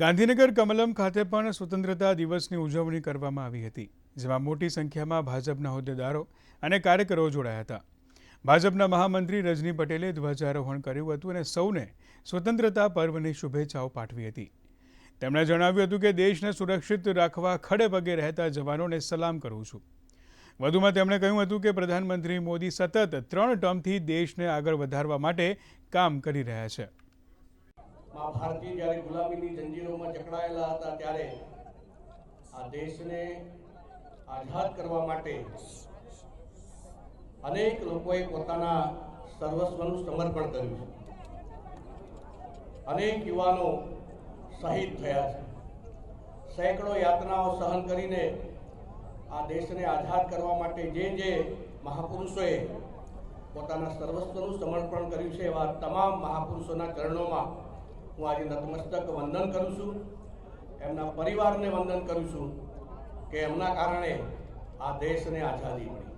ગાંધીનગર કમલમ ખાતે પણ સ્વતંત્રતા દિવસની ઉજવણી કરવામાં આવી હતી, જેમાં મોટી સંખ્યામાં ભાજપના હોદ્દેદારો અને કાર્યકરો જોડાયા હતા. ભાજપના મહામંત્રી રજની પટેલે ધ્વજારોહણ કર્યું હતું અને સૌને સ્વતંત્રતા પર્વની શુભેચ્છાઓ પાઠવી હતી. તેમણે જણાવ્યું હતું કે દેશને સુરક્ષિત રાખવા ખડે પગે રહેતા જવાનોને સલામ કરું છું. વધુમાં તેમણે કહ્યું હતું કે પ્રધાનમંત્રી મોદી સતત ત્રણ ટર્મથી દેશને આગળ વધારવા માટે કામ કરી રહ્યા છે. મા ભારતી જ્યારે ગુલામીની જંજીરોમાં જકડાયેલા હતા ત્યારે આ દેશને આઝાદ કરવા માટે અનેક લોકોએ પોતાના સર્વસ્વનું સમર્પણ કર્યું છે. અનેક યુવાનો શહીદ થયા છે. સેંકડો યાતનાઓ સહન કરીને આ દેશને આઝાદ કરવા માટે જે જે મહાપુરુષોએ પોતાના સર્વસ્વનું સમર્પણ કર્યું છે એવા તમામ મહાપુરુષોના ચરણોમાં હું આજે નતમસ્તક વંદન કરું છું. એમના પરિવારને વંદન કરું છું કે એમના કારણે આ દેશને આઝાદી મળી.